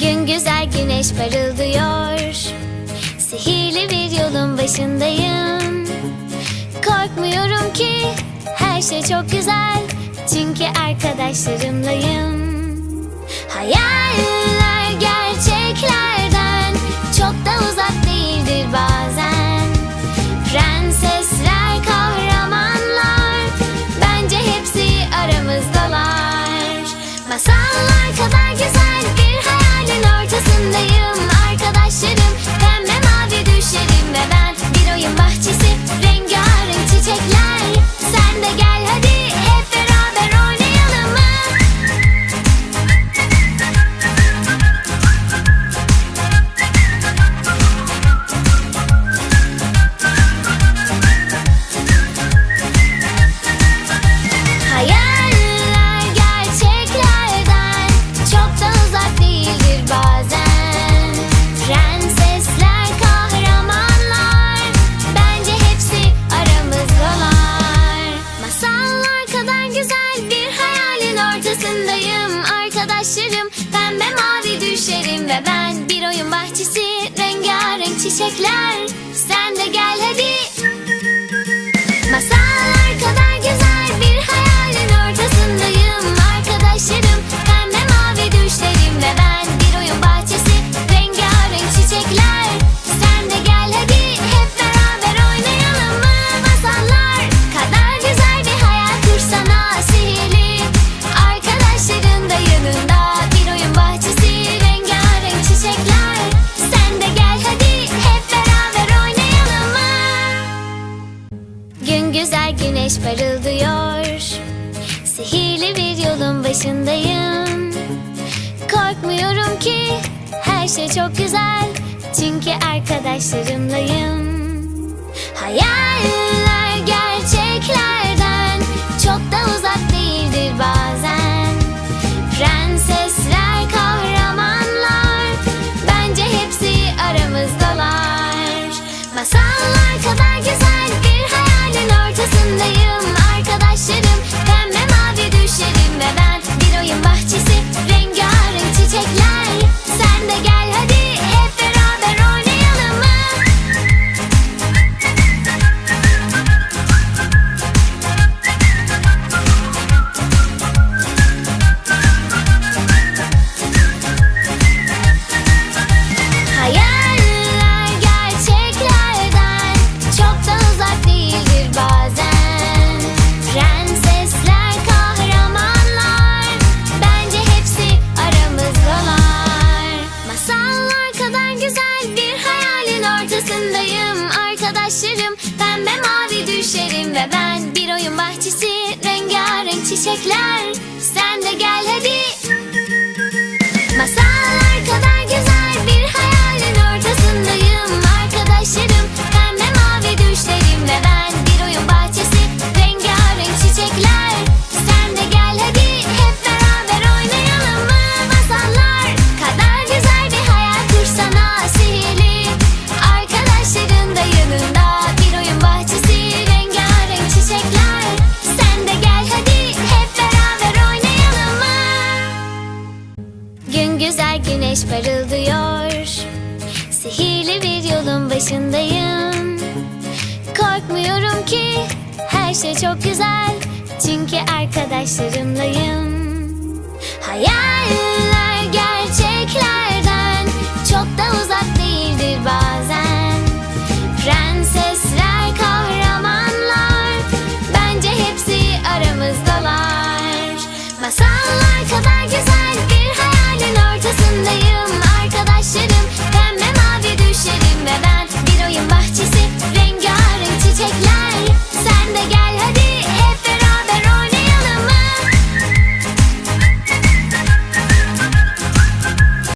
Gün güzel güneş parıldıyor. Sihirli bir yolun başındayım. Korkmuyorum ki her şey çok güzel. Çünkü arkadaşlarımlayım. Hayaller gerçeklerden çok da uzak değildir bazen. Prensesler, kahramanlar Bence hepsi aramızdalar. Masallar ve ben bir oyun bahçesi rengarenk çiçekler. Sen de gel hadi. güzel güneş parıldıyor. Sihirli bir yolun başındayım. Korkmuyorum ki her şey çok güzel. Çünkü arkadaşlarımlayım. Hayal başlarım. Pembe mavi düşlerim ve ben bir oyun bahçesi. bekler Sen de gel hadi. Masal güneş parıldıyor. Sihirli bir yolun başındayım. Korkmuyorum ki her şey çok güzel. Çünkü arkadaşlarımlayım. Hayal de gel hadi.